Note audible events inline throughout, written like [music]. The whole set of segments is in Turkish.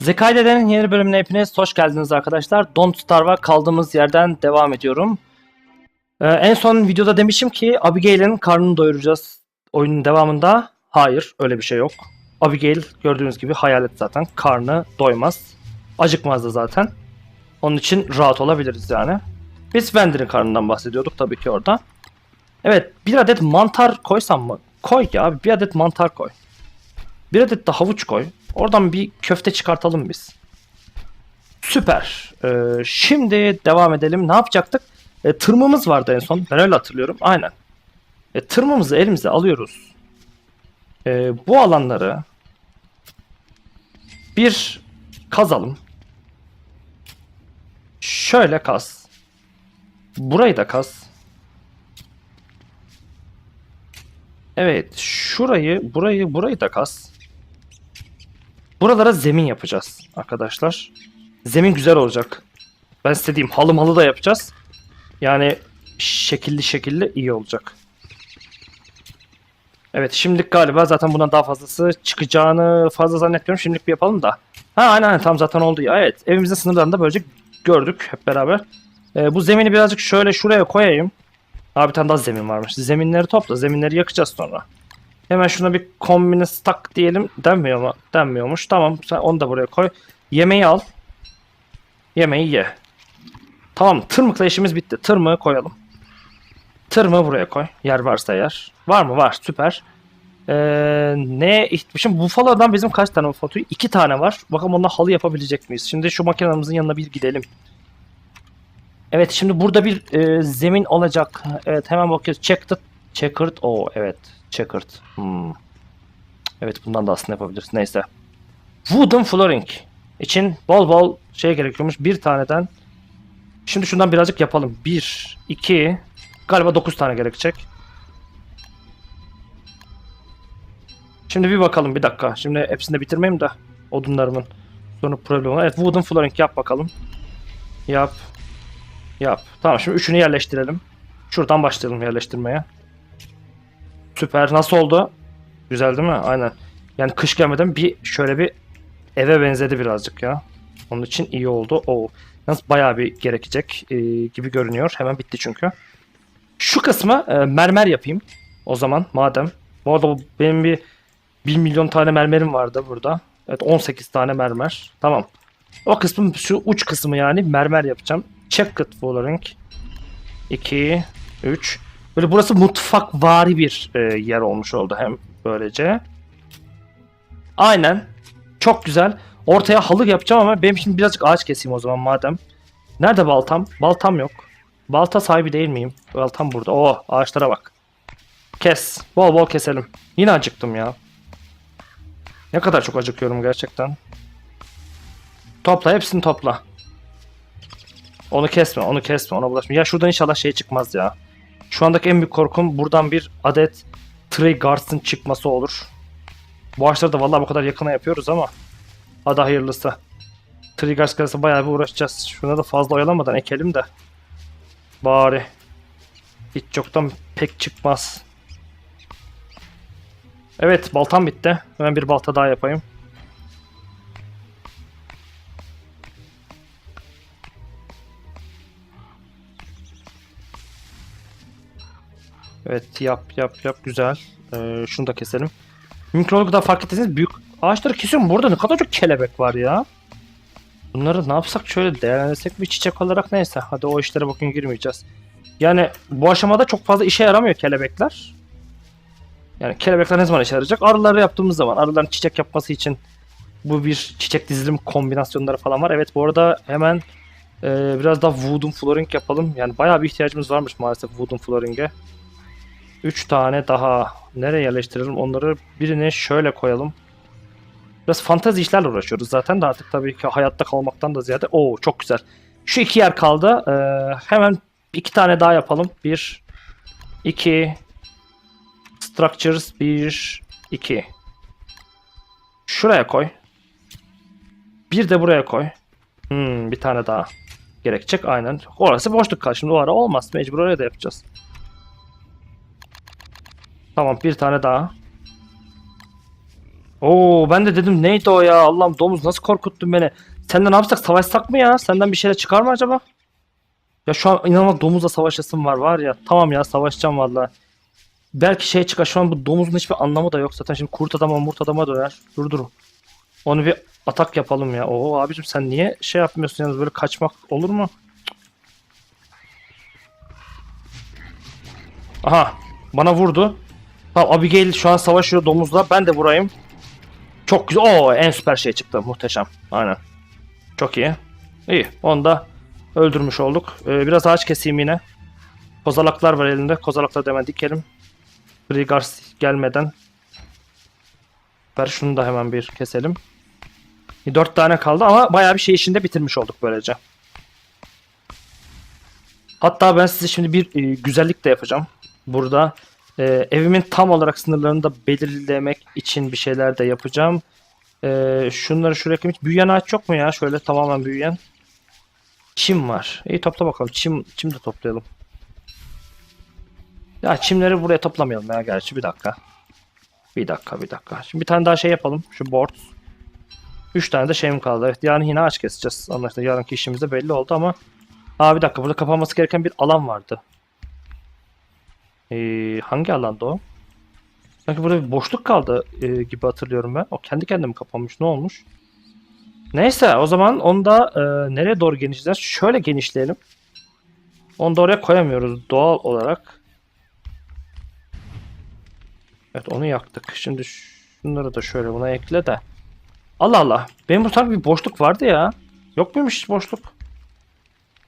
Zekaide'nin yeni bölümüne hepiniz hoş geldiniz arkadaşlar. Don't Starve'a kaldığımız yerden devam ediyorum. Ee, en son videoda demişim ki Abigail'in karnını doyuracağız oyunun devamında. Hayır öyle bir şey yok. Abigail gördüğünüz gibi hayalet zaten. Karnı doymaz. Acıkmaz da zaten. Onun için rahat olabiliriz yani. Biz Wendy'nin karnından bahsediyorduk tabii ki orada. Evet bir adet mantar koysam mı? Koy ya bir adet mantar koy. Bir adet de havuç koy. Oradan bir köfte çıkartalım biz. Süper. Ee, şimdi devam edelim. Ne yapacaktık? E, tırmığımız vardı en son. Ben öyle hatırlıyorum. Aynen. E, tırmığımızı elimize alıyoruz. E, bu alanları bir kazalım. Şöyle kaz. Burayı da kaz. Evet, şurayı, burayı, burayı da kaz. Buralara zemin yapacağız arkadaşlar. Zemin güzel olacak. Ben istediğim halı malı da yapacağız. Yani şekilli şekilli iyi olacak. Evet şimdilik galiba zaten bundan daha fazlası çıkacağını fazla zannetmiyorum. Şimdilik bir yapalım da. Ha aynen aynen tam zaten oldu ya. Evet evimizin sınırlarında böylece gördük hep beraber. Ee, bu zemini birazcık şöyle şuraya koyayım. Abi bir tane daha zemin varmış. Zeminleri topla. Zeminleri yakacağız sonra. Hemen şuna bir kombine stack diyelim. Denmiyor mu? Denmiyormuş. Tamam sen onu da buraya koy. Yemeği al. Yemeği ye. Tamam tırmıkla işimiz bitti. Tırmığı koyalım. Tırmığı buraya koy. Yer varsa yer. Var mı? Var. Süper. Ee, ne ihtiyaçım? Buffalo'dan bizim kaç tane Buffalo? İki tane var. Bakalım onunla halı yapabilecek miyiz? Şimdi şu makinemizin yanına bir gidelim. Evet şimdi burada bir e, zemin olacak. Evet hemen bakıyoruz. Checked. Checkered. Oo evet. Checkered. Hmm. Evet bundan da aslında yapabiliriz. Neyse. Wooden flooring için bol bol şey gerekiyormuş. Bir taneden. Şimdi şundan birazcık yapalım. Bir, iki, galiba dokuz tane gerekecek. Şimdi bir bakalım bir dakika. Şimdi hepsini bitirmeyeyim de odunlarımın sonra problem var. Evet wooden flooring yap bakalım. Yap. Yap. Tamam şimdi üçünü yerleştirelim. Şuradan başlayalım yerleştirmeye. Süper. Nasıl oldu? Güzel değil mi? Aynen. Yani kış gelmeden bir şöyle bir eve benzedi birazcık ya. Onun için iyi oldu. Oo. Yalnız bayağı bir gerekecek e, gibi görünüyor. Hemen bitti çünkü. Şu kısmı e, mermer yapayım. O zaman madem. Bu arada bu- benim bir 1 milyon tane mermerim vardı burada. Evet 18 tane mermer. Tamam. O kısmı şu uç kısmı yani mermer yapacağım. Checked flooring. 2 3 Böyle burası mutfak vari bir e, yer olmuş oldu hem böylece. Aynen. Çok güzel. Ortaya halı yapacağım ama benim şimdi birazcık ağaç keseyim o zaman madem. Nerede baltam? Baltam yok. Balta sahibi değil miyim? Baltam burada. Oo ağaçlara bak. Kes. Bol bol keselim. Yine acıktım ya. Ne kadar çok acıkıyorum gerçekten. Topla hepsini topla. Onu kesme, onu kesme, ona bulaşma. Ya şuradan inşallah şey çıkmaz ya. Şu andaki en büyük korkum buradan bir adet Trey Guards'ın çıkması olur. Bu ağaçları da vallahi bu kadar yakına yapıyoruz ama. Hadi hayırlısı. Trey Guards gelirse bayağı bir uğraşacağız. Şuna da fazla oyalanmadan ekelim de. Bari. Hiç çoktan pek çıkmaz. Evet baltam bitti. Hemen bir balta daha yapayım. Evet yap yap yap güzel. Ee, şunu da keselim. Mümkün olduğu kadar fark ettiyseniz büyük ağaçları kesiyorum. Burada ne kadar çok kelebek var ya. Bunları ne yapsak şöyle değerlendirsek bir çiçek olarak neyse. Hadi o işlere bugün girmeyeceğiz. Yani bu aşamada çok fazla işe yaramıyor kelebekler. Yani kelebekler ne zaman işe yarayacak? Arıları yaptığımız zaman. Arıların çiçek yapması için bu bir çiçek dizilim kombinasyonları falan var. Evet bu arada hemen e, biraz daha wooden flooring yapalım. Yani bayağı bir ihtiyacımız varmış maalesef wooden flooring'e. 3 tane daha. Nereye yerleştirelim? Onları birine şöyle koyalım. Biraz fantazi işlerle uğraşıyoruz zaten de artık tabii ki hayatta kalmaktan da ziyade. Oo çok güzel. Şu iki yer kaldı. Ee, hemen iki tane daha yapalım. Bir, iki, structures, bir, iki. Şuraya koy. Bir de buraya koy. Hmm, bir tane daha gerekecek aynen. Orası boşluk kal. Şimdi o ara olmaz. Mecbur oraya da yapacağız. Tamam bir tane daha. Oo ben de dedim neydi o ya Allah'ım domuz nasıl korkuttun beni. Senden ne yapsak savaşsak mı ya? Senden bir şeyler çıkar mı acaba? Ya şu an inanılmaz domuzla savaşasım var var ya. Tamam ya savaşacağım valla. Belki şey çıkar şu an bu domuzun hiçbir anlamı da yok zaten şimdi kurt adama murt adama döner. Dur dur. Onu bir atak yapalım ya. Oo abicim sen niye şey yapmıyorsun yalnız böyle kaçmak olur mu? Aha bana vurdu. Tamam Abigail şu an savaşıyor domuzla. Ben de vurayım. Çok güzel. Oo en süper şey çıktı. Muhteşem. Aynen. Çok iyi. İyi. Onu da öldürmüş olduk. Ee, biraz ağaç keseyim yine. Kozalaklar var elinde. Kozalakları da hemen dikelim. Brigars gelmeden. Ver şunu da hemen bir keselim. Dört tane kaldı ama bayağı bir şey işinde bitirmiş olduk böylece. Hatta ben size şimdi bir e, güzellik de yapacağım. Burada e, evimin tam olarak sınırlarını da belirlemek için bir şeyler de yapacağım. E, şunları şuraya koyayım. Büyüyen ağaç yok mu ya? Şöyle tamamen büyüyen. Çim var. İyi topla bakalım. Çim, çim de toplayalım. Ya çimleri buraya toplamayalım ya gerçi. Bir dakika. Bir dakika bir dakika. Şimdi bir tane daha şey yapalım. Şu board. 3 tane de şeyim kaldı. Evet yarın yine ağaç keseceğiz. Anlaştık. Yarınki işimiz de belli oldu ama Aa bir dakika burada kapanması gereken bir alan vardı. Ee, hangi alanda o? Sanki burada bir boşluk kaldı e, gibi hatırlıyorum ben. O kendi kendine mi kapanmış? Ne olmuş? Neyse o zaman onu da e, nereye doğru genişleyeceğiz? Şöyle genişleyelim. Onu da oraya koyamıyoruz doğal olarak. Evet onu yaktık. Şimdi şunları da şöyle buna ekle de. Allah Allah. Benim bu bir boşluk vardı ya. Yok muymuş boşluk?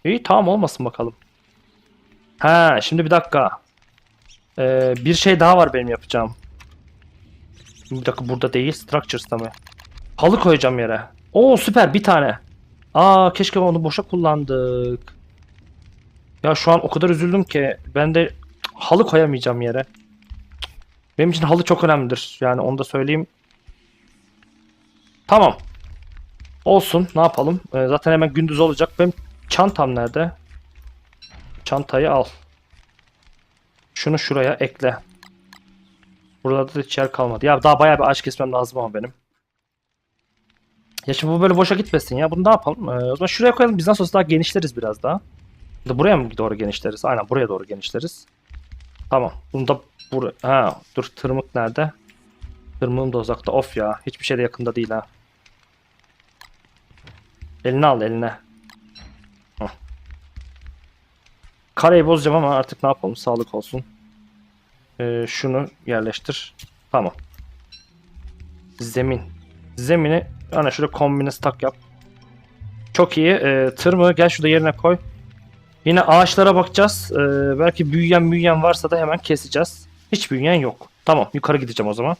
İyi tamam olmasın bakalım. Ha şimdi bir dakika. Ee, bir şey daha var benim yapacağım. Bir dakika burada değil. Structures'ta mı? Halı koyacağım yere. Oo süper bir tane. Aa keşke onu boşa kullandık. Ya şu an o kadar üzüldüm ki ben de halı koyamayacağım yere. Benim için halı çok önemlidir. Yani onu da söyleyeyim. Tamam. Olsun. Ne yapalım? Ee, zaten hemen gündüz olacak. Benim çantam nerede? Çantayı al. Şunu şuraya ekle. Burada da hiç yer kalmadı. Ya daha bayağı bir ağaç kesmem lazım ama benim. Ya şimdi bu böyle boşa gitmesin ya. Bunu ne yapalım? Ee, o zaman şuraya koyalım. Biz nasıl olsa daha genişleriz biraz daha. Da buraya mı doğru genişleriz? Aynen buraya doğru genişleriz. Tamam. Bunu da buraya... Ha dur tırmık nerede? Tırmığım da uzakta. Of ya. Hiçbir şey de yakında değil ha. Eline al eline. Hah. Kareyi bozacağım ama artık ne yapalım? Sağlık olsun. Ee, şunu yerleştir. Tamam. Zemin. Zemini yani şurada kombine stack yap. Çok iyi. Ee, tırmığı gel şurada yerine koy. Yine ağaçlara bakacağız. Ee, belki büyüyen büyüyen varsa da hemen keseceğiz. Hiç büyüyen yok. Tamam yukarı gideceğim o zaman.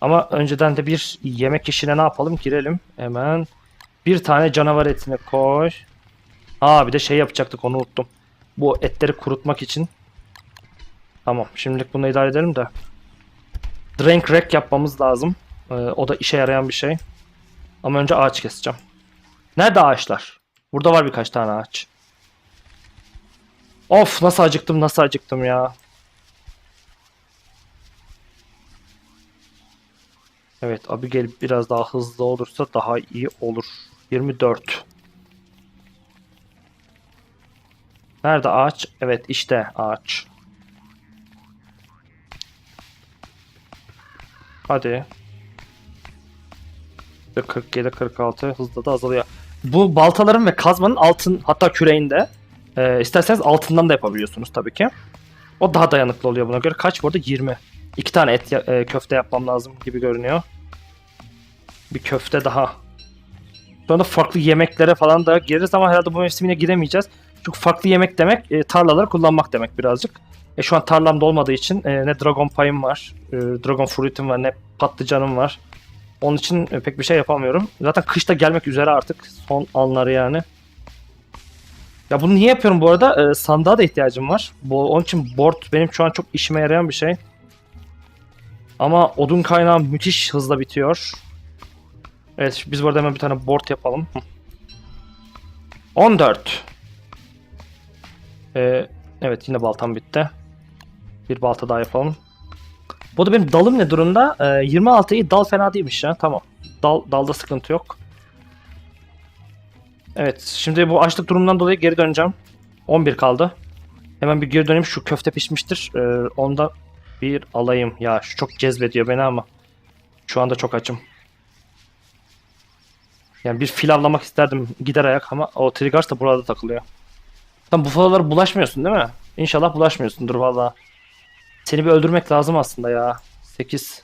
Ama önceden de bir yemek işine ne yapalım? Girelim. Hemen bir tane canavar etini koy. Aa bir de şey yapacaktık onu unuttum. Bu etleri kurutmak için. Tamam şimdilik bunu idare edelim de. Drink rack yapmamız lazım. Ee, o da işe yarayan bir şey. Ama önce ağaç keseceğim. Nerede ağaçlar? Burada var birkaç tane ağaç. Of nasıl acıktım nasıl acıktım ya. Evet Abigail biraz daha hızlı olursa daha iyi olur. 24. Nerede ağaç? Evet işte ağaç. Hadi. 47 46 hızla da azalıyor. Bu baltaların ve kazmanın altın hatta küreğinde e, isterseniz altından da yapabiliyorsunuz tabii ki. O daha dayanıklı oluyor buna göre. Kaç burada? 20. İki tane et e, köfte yapmam lazım gibi görünüyor. Bir köfte daha. Sonra farklı yemeklere falan da gireriz ama herhalde bu mevsimine giremeyeceğiz. Çünkü farklı yemek demek e, tarlaları kullanmak demek birazcık. E, şu an tarlamda olmadığı için e, ne dragon payım var, e, dragon fruit'im var, ne patlıcanım var. Onun için e, pek bir şey yapamıyorum. Zaten kışta gelmek üzere artık son anları yani. Ya bunu niye yapıyorum bu arada? E, sandığa da ihtiyacım var. Bu, onun için board benim şu an çok işime yarayan bir şey. Ama odun kaynağı müthiş hızla bitiyor. Evet biz burada hemen bir tane board yapalım. Hı. 14. Ee, evet yine baltam bitti. Bir balta daha yapalım. Bu da benim dalım ne durumda? Ee, 26 iyi dal fena değilmiş ya. Tamam. Dal, dalda sıkıntı yok. Evet şimdi bu açlık durumundan dolayı geri döneceğim. 11 kaldı. Hemen bir geri döneyim. Şu köfte pişmiştir. Ee, onda bir alayım. Ya şu çok cezbediyor beni ama. Şu anda çok açım. Yani bir fil avlamak isterdim gider ayak ama o Trigars da burada takılıyor. Tam bufalolara bulaşmıyorsun değil mi? İnşallah bulaşmıyorsundur valla. Seni bir öldürmek lazım aslında ya. 8.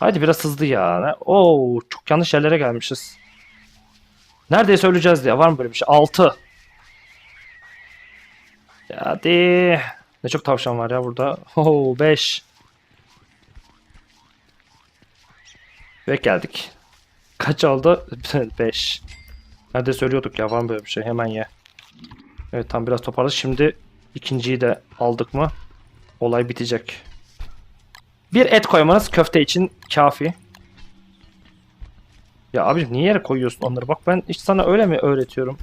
Haydi biraz hızlı ya. Oo, çok yanlış yerlere gelmişiz. Neredeyse öleceğiz diye. Var mı böyle bir şey? 6. Ya hadi. Ne çok tavşan var ya burada. Oo 5. Ve geldik. Kaç oldu? [laughs] 5. Nerede söylüyorduk ya var mı böyle bir şey? Hemen ye. Evet tam biraz toparladık. Şimdi ikinciyi de aldık mı olay bitecek. Bir et koymanız köfte için kafi. Ya abi niye yere koyuyorsun onları? Bak ben hiç sana öyle mi öğretiyorum?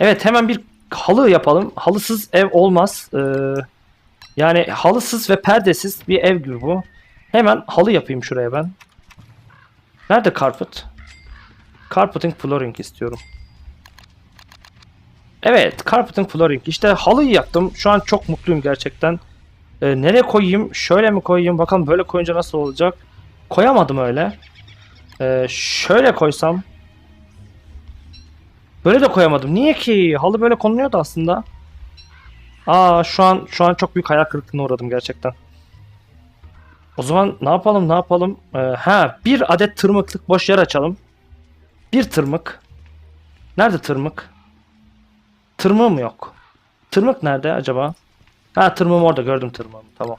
Evet hemen bir halı yapalım. Halısız ev olmaz. Ee, yani halısız ve perdesiz bir ev gibi bu. Hemen halı yapayım şuraya ben. Nerede carpet? Carpeting flooring istiyorum. Evet, carpeting flooring. İşte halıyı yaptım. Şu an çok mutluyum gerçekten. Ee, nereye koyayım? Şöyle mi koyayım? Bakalım böyle koyunca nasıl olacak? Koyamadım öyle. Ee, şöyle koysam. Böyle de koyamadım. Niye ki? Halı böyle konuluyordu aslında. Aa şu an şu an çok büyük hayal kırıklığına uğradım gerçekten. O zaman ne yapalım ne yapalım? Ee, ha bir adet tırmıklık boş yer açalım. Bir tırmık. Nerede tırmık? Tırmığım yok. Tırmık nerede acaba? Ha tırmığım orada gördüm tırmığımı tamam.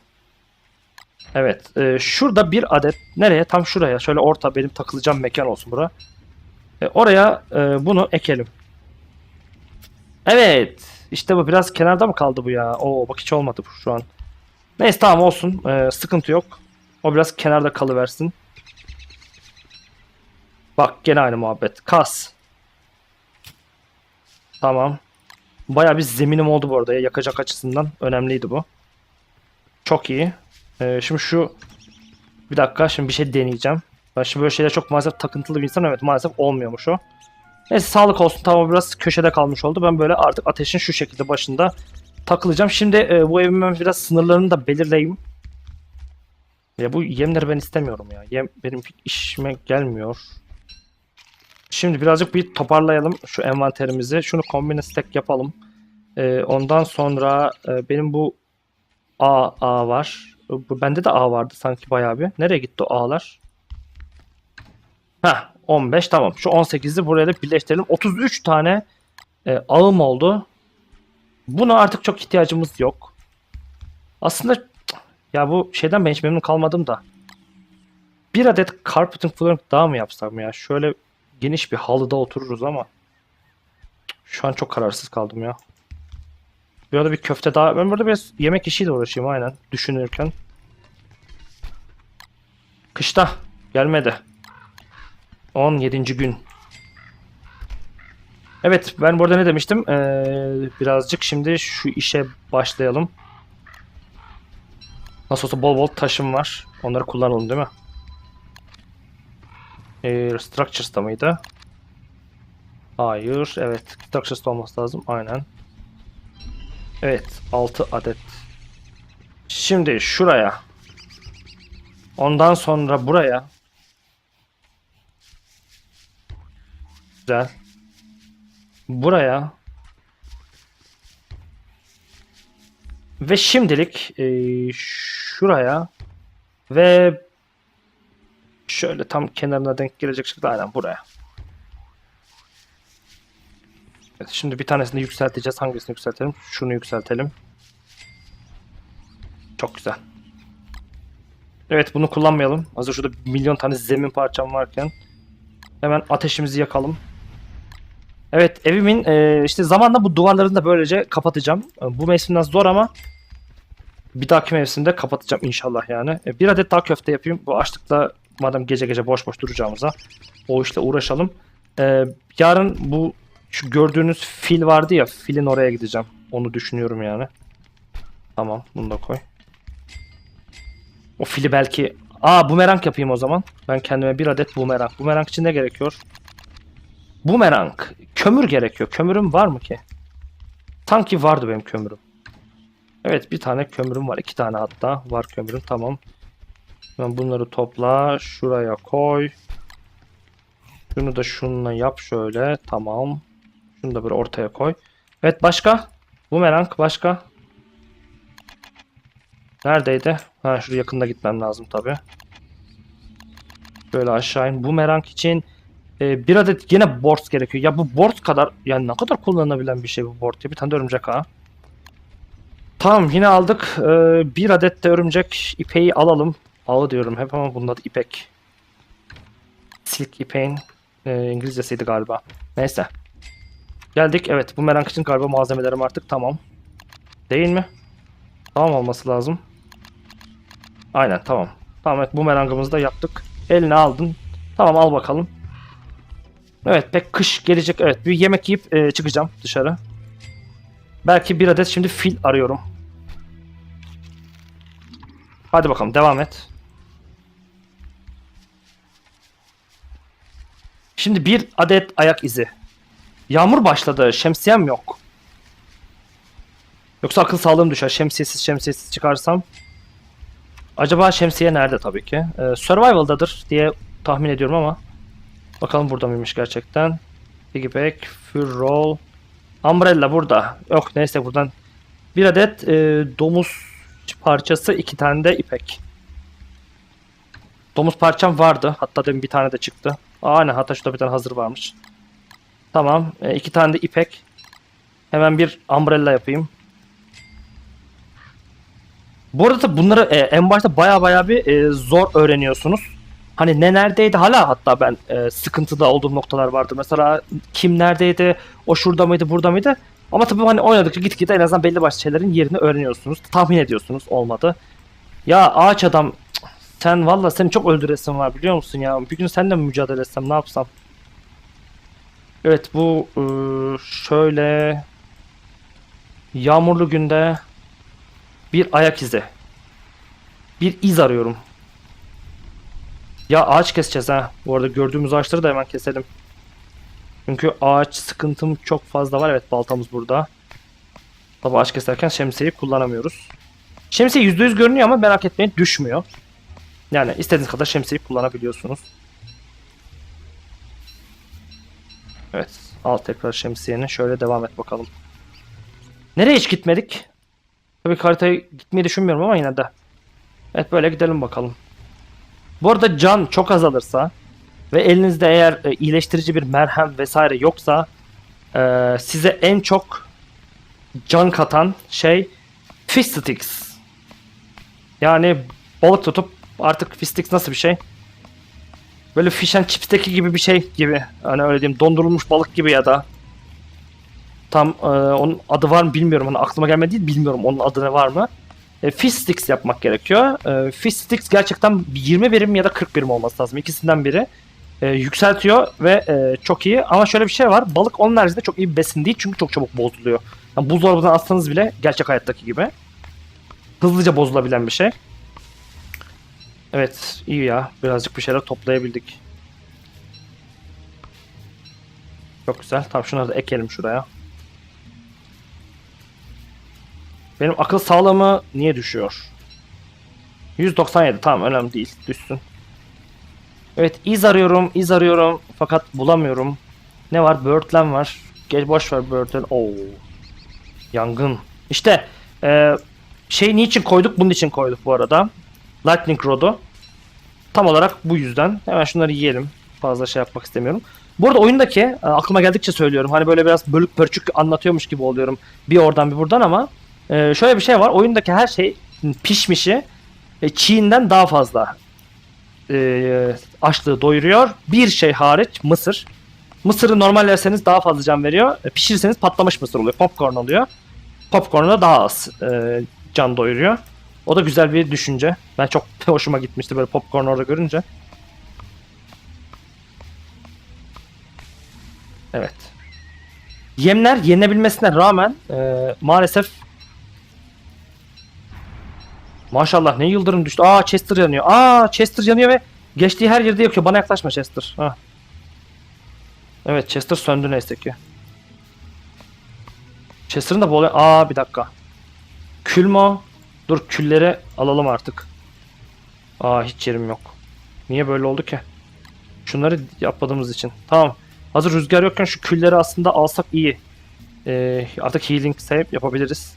Evet e, şurada bir adet nereye? Tam şuraya şöyle orta benim takılacağım mekan olsun bura. E, oraya e, bunu ekelim. Evet işte bu biraz kenarda mı kaldı bu ya? Oo bak hiç olmadı bu şu an. Neyse tamam olsun E, sıkıntı yok. O biraz kenarda kalıversin. Bak gene aynı muhabbet. Kas. Tamam. Baya bir zeminim oldu bu arada ya. Yakacak açısından. Önemliydi bu. Çok iyi. Ee, şimdi şu... Bir dakika şimdi bir şey deneyeceğim. Ben şimdi böyle şeyler çok maalesef takıntılı bir insan. Evet maalesef olmuyormuş o. Neyse sağlık olsun. Tamam biraz köşede kalmış oldu. Ben böyle artık ateşin şu şekilde başında takılacağım. Şimdi e, bu evimin biraz sınırlarını da belirleyeyim. Ya bu yemleri ben istemiyorum ya. Yem benim işime gelmiyor. Şimdi birazcık bir toparlayalım şu envanterimizi. Şunu kombine stack yapalım. Ee, ondan sonra e, benim bu A, A var. Bu, bende de A vardı sanki bayağı bir. Nereye gitti o A'lar? Heh 15 tamam. Şu 18'i buraya da birleştirelim. 33 tane e, ağım oldu. Buna artık çok ihtiyacımız yok. Aslında ya bu şeyden ben hiç memnun kalmadım da. Bir adet carpeting flooring daha mı yapsam ya? Şöyle geniş bir halıda otururuz ama şu an çok kararsız kaldım ya. Bir arada bir köfte daha. Ben burada biraz yemek işiyle uğraşayım aynen düşünürken. Kışta gelmedi. 17. gün. Evet ben burada ne demiştim? Ee, birazcık şimdi şu işe başlayalım. Nasıl olsa bol bol taşım var. Onları kullanalım değil mi? Structures'ta mıydı? Hayır. Evet. Structures'ta olması lazım. Aynen. Evet. 6 adet. Şimdi şuraya. Ondan sonra buraya. Güzel. Buraya. Ve şimdilik e, şuraya ve Şöyle tam kenarına denk gelecek şekilde aynen buraya. Evet, şimdi bir tanesini yükselteceğiz. Hangisini yükseltelim? Şunu yükseltelim. Çok güzel. Evet bunu kullanmayalım. Hazır şurada milyon tane zemin parçam varken. Hemen ateşimizi yakalım. Evet evimin e, işte zamanla bu duvarlarını da böylece kapatacağım. E, Bu mevsimden zor ama bir dahaki mevsimde kapatacağım inşallah yani. E, Bir adet daha köfte yapayım. Bu açlıkla madem gece gece boş boş duracağımıza o işle uğraşalım. Ee, yarın bu şu gördüğünüz fil vardı ya filin oraya gideceğim. Onu düşünüyorum yani. Tamam bunu da koy. O fili belki... Aa bumerang yapayım o zaman. Ben kendime bir adet bumerang. Bumerang için ne gerekiyor? Bumerang. Kömür gerekiyor. Kömürüm var mı ki? Sanki vardı benim kömürüm. Evet bir tane kömürüm var. iki tane hatta var kömürüm. Tamam. Ben bunları topla. Şuraya koy. Şunu da şununla yap şöyle. Tamam. Şunu da böyle ortaya koy. Evet başka? Bumerang başka? Neredeydi? Ha şuraya yakında gitmem lazım tabi. Böyle aşağı in. Bumerang için e, bir adet yine board gerekiyor. Ya bu board kadar yani ne kadar kullanılabilen bir şey bu board ya. Bir tane de örümcek ha. Tamam yine aldık. E, bir adet de örümcek ipeği alalım. Ağı diyorum hep ama bunun adı ipek. Silk ipeğin e, İngilizcesiydi galiba. Neyse. Geldik. Evet bu merak için galiba malzemelerim artık tamam. Değil mi? Tamam olması lazım. Aynen tamam. Tamam evet bu merangımızı da yaptık. Eline aldın. Tamam al bakalım. Evet pek kış gelecek. Evet bir yemek yiyip e, çıkacağım dışarı. Belki bir adet şimdi fil arıyorum. Hadi bakalım devam et. Şimdi bir adet ayak izi. Yağmur başladı. Şemsiyem yok. Yoksa akıl sağlığım düşer. Şemsiyesiz şemsiyesiz çıkarsam. Acaba şemsiye nerede tabii ki. Ee, survival'dadır diye tahmin ediyorum ama. Bakalım burada mıymış gerçekten. Piggyback, Fur Roll. Umbrella burada. Yok neyse buradan. Bir adet e, domuz parçası, iki tane de ipek. Domuz parçam vardı. Hatta demin bir tane de çıktı. Aa, aynen hatta şurada bir tane hazır varmış. Tamam. E, iki tane de ipek. Hemen bir umbrella yapayım. Bu arada bunları e, en başta baya baya bir e, zor öğreniyorsunuz. Hani ne neredeydi hala hatta ben e, sıkıntıda olduğum noktalar vardı. Mesela kim neredeydi, o şurada mıydı, burada mıydı? Ama tabii hani oynadıkça gitgide en azından belli başlı şeylerin yerini öğreniyorsunuz. Tahmin ediyorsunuz olmadı. Ya ağaç adam sen valla seni çok öldüresin var biliyor musun ya? Bir gün seninle mi mücadele etsem ne yapsam? Evet bu e, şöyle yağmurlu günde bir ayak izi. Bir iz arıyorum. Ya ağaç keseceğiz ha. Bu arada gördüğümüz ağaçları da hemen keselim. Çünkü ağaç sıkıntım çok fazla var. Evet baltamız burada. Tabi ağaç keserken şemsiyeyi kullanamıyoruz. Şemsiye %100 görünüyor ama merak etmeyin düşmüyor. Yani istediğiniz kadar şemsiyeyi kullanabiliyorsunuz. Evet. Al tekrar şemsiyeni. Şöyle devam et bakalım. Nereye hiç gitmedik? Tabii haritaya gitmeyi düşünmüyorum ama yine de. Evet böyle gidelim bakalım. Bu arada can çok azalırsa ve elinizde eğer e, iyileştirici bir merhem vesaire yoksa e, size en çok can katan şey fish sticks. Yani balık tutup artık fish sticks nasıl bir şey? Böyle fish and chips'teki gibi bir şey gibi. Hani öyle diyeyim dondurulmuş balık gibi ya da tam e, onun adı var mı bilmiyorum. Hani aklıma gelmedi değil bilmiyorum onun adı ne var mı. E, fish sticks yapmak gerekiyor. E, fish sticks gerçekten 20 birim ya da 40 birim olması lazım. İkisinden biri. E, yükseltiyor ve e, çok iyi. Ama şöyle bir şey var. Balık onun haricinde çok iyi bir besin değil. Çünkü çok çabuk bozuluyor. Yani buzdolabından atsanız bile gerçek hayattaki gibi. Hızlıca bozulabilen bir şey. Evet iyi ya. Birazcık bir şeyler toplayabildik. Çok güzel. Tamam şunları da ekelim şuraya. Benim akıl sağlığımı niye düşüyor? 197 tamam önemli değil. Düşsün. Evet iz arıyorum iz arıyorum fakat bulamıyorum. Ne var? Birdland var. Gel boş ver Birdland. Oo. Yangın. İşte e, şey niçin koyduk? Bunun için koyduk bu arada. Lightning Rod'u. Tam olarak bu yüzden. Hemen şunları yiyelim. Fazla şey yapmak istemiyorum. Bu arada oyundaki e, aklıma geldikçe söylüyorum. Hani böyle biraz bölük pörçük anlatıyormuş gibi oluyorum. Bir oradan bir buradan ama e, şöyle bir şey var. Oyundaki her şey pişmişi e, çiğinden daha fazla açlığı doyuruyor. Bir şey hariç mısır. Mısırı normal yerseniz daha fazla can veriyor. Pişirirseniz patlamış mısır oluyor. Popcorn oluyor. Popcorn'a daha az can doyuruyor. O da güzel bir düşünce. Ben çok [laughs] hoşuma gitmişti böyle popcorn orada görünce. Evet. Yemler yenebilmesine rağmen e, maalesef Maşallah ne yıldırım düştü. Aa Chester yanıyor. Aa Chester yanıyor ve geçtiği her yerde yakıyor. Bana yaklaşma Chester. Ha. Evet Chester söndü neyse ki. Chester'ın da bol... Aa bir dakika. Kül mü o? Dur külleri alalım artık. Aa hiç yerim yok. Niye böyle oldu ki? Şunları yapmadığımız için. Tamam. Hazır rüzgar yokken şu külleri aslında alsak iyi. Ee, artık healing save yapabiliriz.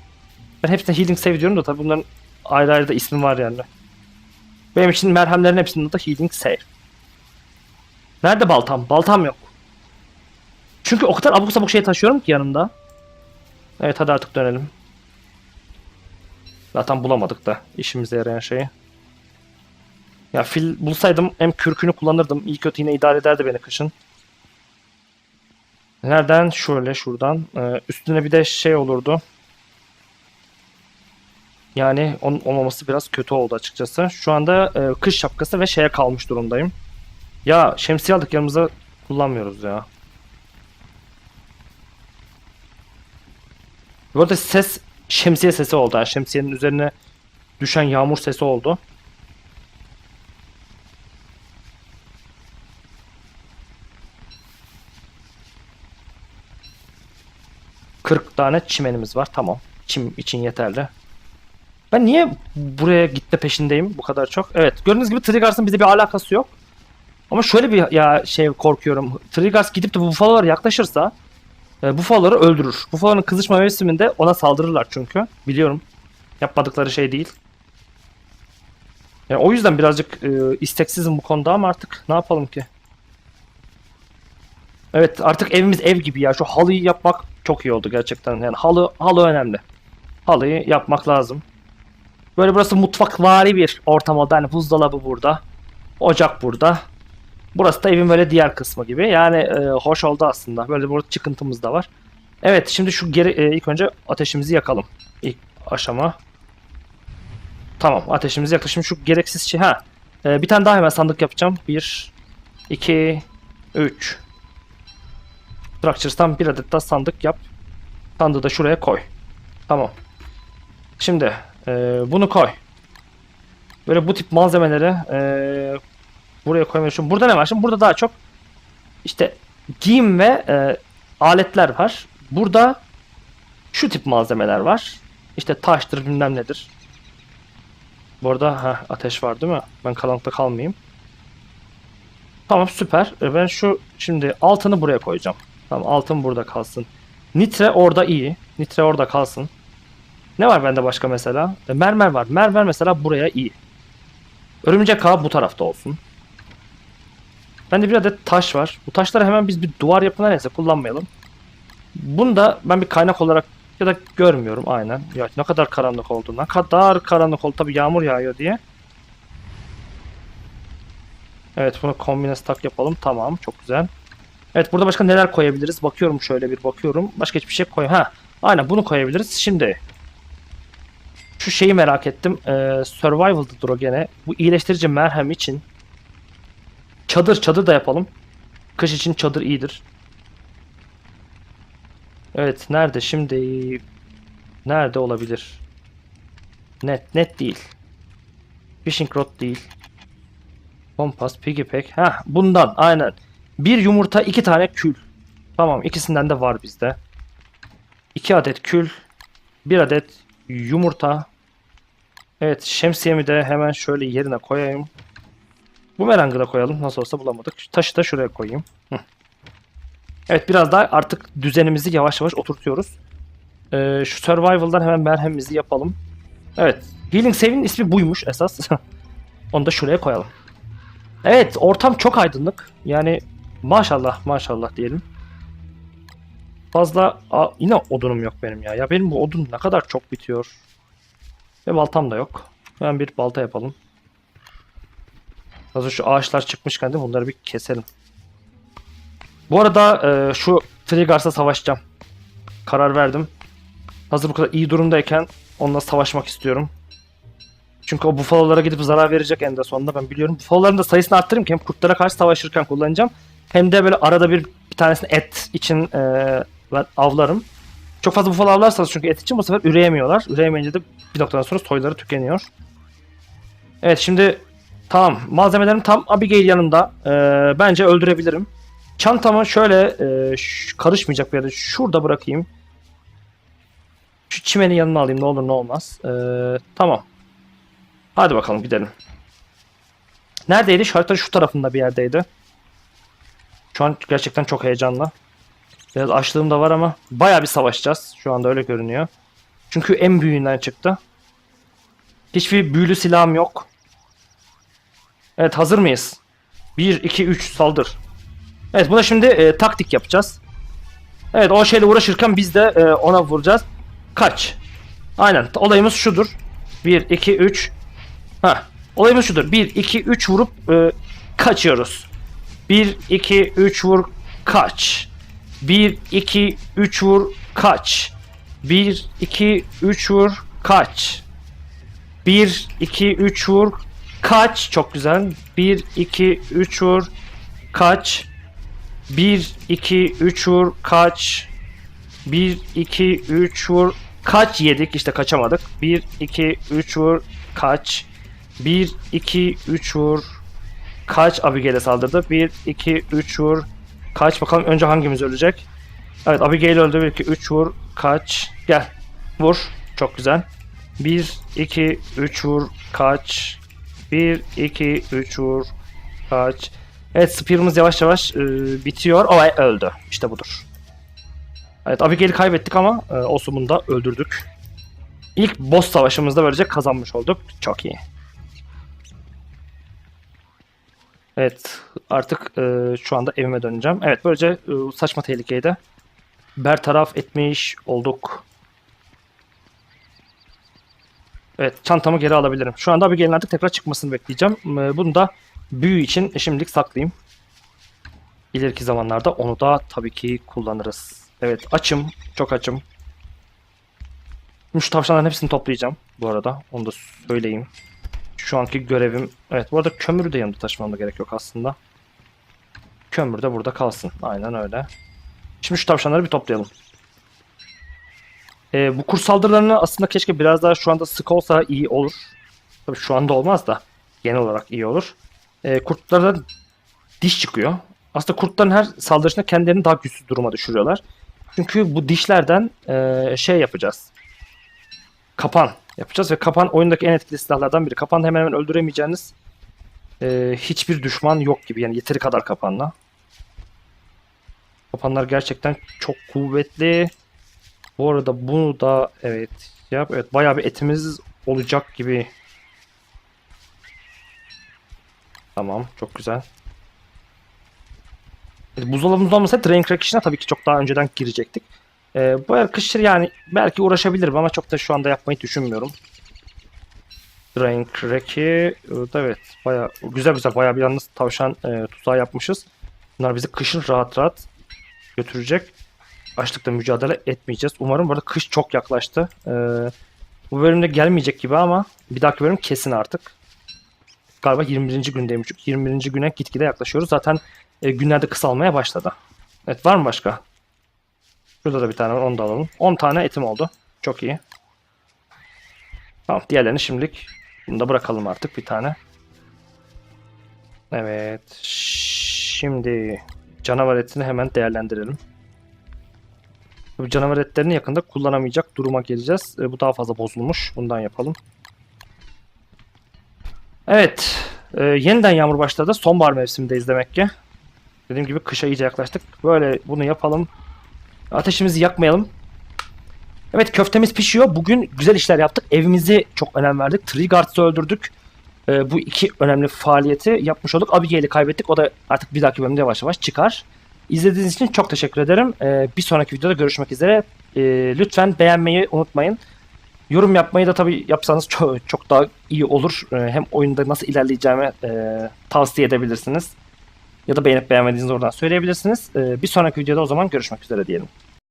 Ben hepsine healing save diyorum da tabii bunların ayrı ayrı da ismi var yani. Benim için merhemlerin hepsinin adı healing save. Nerede baltam? Baltam yok. Çünkü o kadar abuk sabuk şey taşıyorum ki yanımda. Evet hadi artık dönelim. Zaten bulamadık da işimize yarayan şeyi. Ya fil bulsaydım hem kürkünü kullanırdım. İyi kötü yine idare ederdi beni kışın. Nereden? Şöyle şuradan. Ee, üstüne bir de şey olurdu. Yani onun olmaması biraz kötü oldu açıkçası. Şu anda e, kış şapkası ve şeye kalmış durumdayım. Ya şemsiye aldık yanımıza kullanmıyoruz ya. Bu arada ses şemsiye sesi oldu. Yani şemsiyenin üzerine düşen yağmur sesi oldu. Kırk tane çimenimiz var. Tamam. Çim için yeterli. Ben niye buraya gitme peşindeyim bu kadar çok? Evet. Gördüğünüz gibi Triggers'ın bize bir alakası yok. Ama şöyle bir ya şey korkuyorum. Triggers gidip de bu buffalo'lara yaklaşırsa e, buffalo'ları öldürür. Buffalo'nun kızışma mevsiminde ona saldırırlar çünkü. Biliyorum. Yapmadıkları şey değil. Yani o yüzden birazcık e, isteksizim bu konuda ama artık ne yapalım ki? Evet artık evimiz ev gibi ya. Şu halıyı yapmak çok iyi oldu gerçekten. Yani halı halı önemli. Halıyı yapmak lazım. Böyle burası mutfakvari bir ortam oldu. Yani buzdolabı burada. Ocak burada. Burası da evin böyle diğer kısmı gibi. Yani e, hoş oldu aslında. Böyle burada çıkıntımız da var. Evet şimdi şu geri e, ilk önce ateşimizi yakalım. İlk aşama. Tamam ateşimizi yakalım. Şimdi şu gereksiz şey. Ha. E, bir tane daha hemen sandık yapacağım. 1 2 3 Structures'tan bir adet daha sandık yap. Sandığı da şuraya koy. Tamam. Şimdi e, bunu koy. Böyle bu tip malzemeleri e, buraya koymayı düşünüyorum. Burada ne var? Şimdi burada daha çok işte giyim ve e, aletler var. Burada şu tip malzemeler var. İşte taştır bilmem nedir. Bu arada ha, ateş var değil mi? Ben karanlıkta kalmayayım. Tamam süper. E, Ben şu şimdi altını buraya koyacağım. Tamam altın burada kalsın. Nitre orada iyi. Nitre orada kalsın. Ne var bende başka mesela? E, mermer var. Mermer mesela buraya iyi. Örümcek ağı bu tarafta olsun. Bende bir adet taş var. Bu taşları hemen biz bir duvar yapına neyse kullanmayalım. Bunu da ben bir kaynak olarak ya da görmüyorum aynen. Ya ne kadar karanlık oldu. Ne kadar karanlık oldu. Tabi yağmur yağıyor diye. Evet bunu kombine stack yapalım. Tamam çok güzel. Evet burada başka neler koyabiliriz? Bakıyorum şöyle bir bakıyorum. Başka hiçbir şey koy. Ha. Aynen bunu koyabiliriz. Şimdi şu şeyi merak ettim. Ee, Survival'dır o gene. Bu iyileştirici merhem için çadır çadır da yapalım. Kış için çadır iyidir. Evet nerede şimdi? Nerede olabilir? Net net değil. Fishing rod değil. Kompas, piggy pack. Ha bundan aynen. Bir yumurta iki tane kül. Tamam ikisinden de var bizde. İki adet kül. Bir adet yumurta. Evet şemsiyemi de hemen şöyle yerine koyayım. Bu merangı da koyalım. Nasıl olsa bulamadık. Şu taşı da şuraya koyayım. Hı. Evet biraz daha artık düzenimizi yavaş yavaş oturtuyoruz. Ee, şu survival'dan hemen merhemimizi yapalım. Evet. Healing Save'in ismi buymuş esas. [laughs] Onu da şuraya koyalım. Evet ortam çok aydınlık. Yani maşallah maşallah diyelim. Fazla Aa, yine odunum yok benim ya. Ya benim bu odun ne kadar çok bitiyor. Ve baltam da yok. Hemen bir balta yapalım. Hazır şu ağaçlar çıkmışken de bunları bir keselim. Bu arada e, şu Triggers'a savaşacağım. Karar verdim. Hazır bu kadar iyi durumdayken onunla savaşmak istiyorum. Çünkü o bufalolara gidip zarar verecek en de sonunda ben biliyorum. Bufaloların da sayısını arttırayım ki hem kurtlara karşı savaşırken kullanacağım. Hem de böyle arada bir bir tanesini et için e, avlarım. Çok fazla bufalo avlarsanız çünkü et için bu sefer üreyemiyorlar. Üreyemeyince de bir noktadan sonra soyları tükeniyor. Evet şimdi tamam malzemelerim tam Abigail yanında. Ee, bence öldürebilirim. Çantamı şöyle e, karışmayacak bir yerde şurada bırakayım. Şu çimeni yanıma alayım ne olur ne olmaz. Ee, tamam. Hadi bakalım gidelim. Neredeydi? Haritanın şu tarafında bir yerdeydi. Şu an gerçekten çok heyecanlı. Biraz açlığım da var ama bayağı bir savaşacağız. Şu anda öyle görünüyor. Çünkü en büyüğünden çıktı. Hiçbir büyülü silahım yok. Evet hazır mıyız? 1, 2, 3 saldır. Evet buna şimdi e, taktik yapacağız. Evet o şeyle uğraşırken biz de e, ona vuracağız. Kaç. Aynen olayımız şudur. 1, 2, 3. Ha. Olayımız şudur. 1, 2, 3 vurup e, kaçıyoruz. 1, 2, 3 vur kaç. 1, 2, 3 vur kaç. 1, 2, 3 vur kaç. 1, 2, 3 vur kaç. Çok güzel. 1, 2, 3 vur kaç. 1, 2, 3 vur kaç. 1, 2, 3 vur kaç yedik işte kaçamadık. 1, 2, 3 vur kaç. 1, 2, 3 vur kaç Abigail'e saldırdı. 1, 2, 3 vur kaç. Bakalım önce hangimiz ölecek. Evet Abigail öldü. 1, 2, 3 vur kaç. Gel vur. Çok güzel. 1, 2, 3 vur kaç. 1, 2, 3 vur kaç. Evet Spear'ımız yavaş yavaş e, bitiyor. O öldü. İşte budur. Evet Abigail'i kaybettik ama e, Osum'unu da öldürdük. İlk boss savaşımızda böylece kazanmış olduk. Çok iyi. Evet artık e, şu anda evime döneceğim. Evet böylece e, saçma tehlikeyi de bertaraf etmiş olduk. Evet çantamı geri alabilirim. Şu anda Abigail'in artık tekrar çıkmasını bekleyeceğim. E, bunu da büyü için şimdilik saklayayım. İleriki zamanlarda onu da tabii ki kullanırız. Evet açım. Çok açım. Şu tavşanların hepsini toplayacağım bu arada. Onu da söyleyeyim. Şu anki görevim... Evet bu arada kömürü de yanımda taşımam da gerek yok aslında. Kömür de burada kalsın. Aynen öyle. Şimdi şu tavşanları bir toplayalım. Ee, bu kurs saldırılarını aslında keşke biraz daha şu anda sık olsa iyi olur. Tabii şu anda olmaz da genel olarak iyi olur. Ee, kurtlardan diş çıkıyor. Aslında kurtların her saldırısında kendilerini daha güçsüz duruma düşürüyorlar. Çünkü bu dişlerden e, şey yapacağız. Kapan yapacağız ve kapan oyundaki en etkili silahlardan biri. Kapan hemen hemen öldüremeyeceğiniz e, hiçbir düşman yok gibi. Yani yeteri kadar kapanla. Kapanlar gerçekten çok kuvvetli. Bu arada bunu da evet yap. Evet bayağı bir etimiz olacak gibi. Tamam çok güzel. E, Buzdolabımız olmasa Drain Crack işine tabii ki çok daha önceden girecektik. Ee, bu arkadaşlar yani belki uğraşabilirim ama çok da şu anda yapmayı düşünmüyorum. Drain Crack'i evet baya güzel güzel baya bir yalnız tavşan e, tuzağı yapmışız. Bunlar bizi kışın rahat rahat götürecek. Açlıkla mücadele etmeyeceğiz. Umarım burada kış çok yaklaştı. Ee, bu bölümde gelmeyecek gibi ama bir dahaki bölüm kesin artık. Galiba 21. gündeyim. 21. güne gitgide yaklaşıyoruz. Zaten e, günlerde kısalmaya başladı. Evet var mı başka? Şurada da bir tane var onu da alalım. 10 tane etim oldu. Çok iyi. Tamam diğerlerini şimdilik bunu da bırakalım artık bir tane. Evet. Şimdi canavar etini hemen değerlendirelim. Canavar etlerini yakında kullanamayacak duruma geleceğiz. E, bu daha fazla bozulmuş. Bundan yapalım. Evet. E, yeniden yağmur başladı. Sonbahar mevsimindeyiz demek ki. Dediğim gibi kışa iyice yaklaştık. Böyle bunu yapalım. Ateşimizi yakmayalım. Evet köftemiz pişiyor. Bugün güzel işler yaptık. Evimizi çok önem verdik. Trigards'ı öldürdük. Ee, bu iki önemli faaliyeti yapmış olduk. Abigail'i kaybettik. O da artık bir dahaki bölümde yavaş yavaş çıkar. İzlediğiniz için çok teşekkür ederim. Ee, bir sonraki videoda görüşmek üzere. Ee, lütfen beğenmeyi unutmayın. Yorum yapmayı da tabii yapsanız çok, çok daha iyi olur. Ee, hem oyunda nasıl ilerleyeceğimi e, tavsiye edebilirsiniz. Ya da beğenip beğenmediğinizi oradan söyleyebilirsiniz. Bir sonraki videoda o zaman görüşmek üzere diyelim.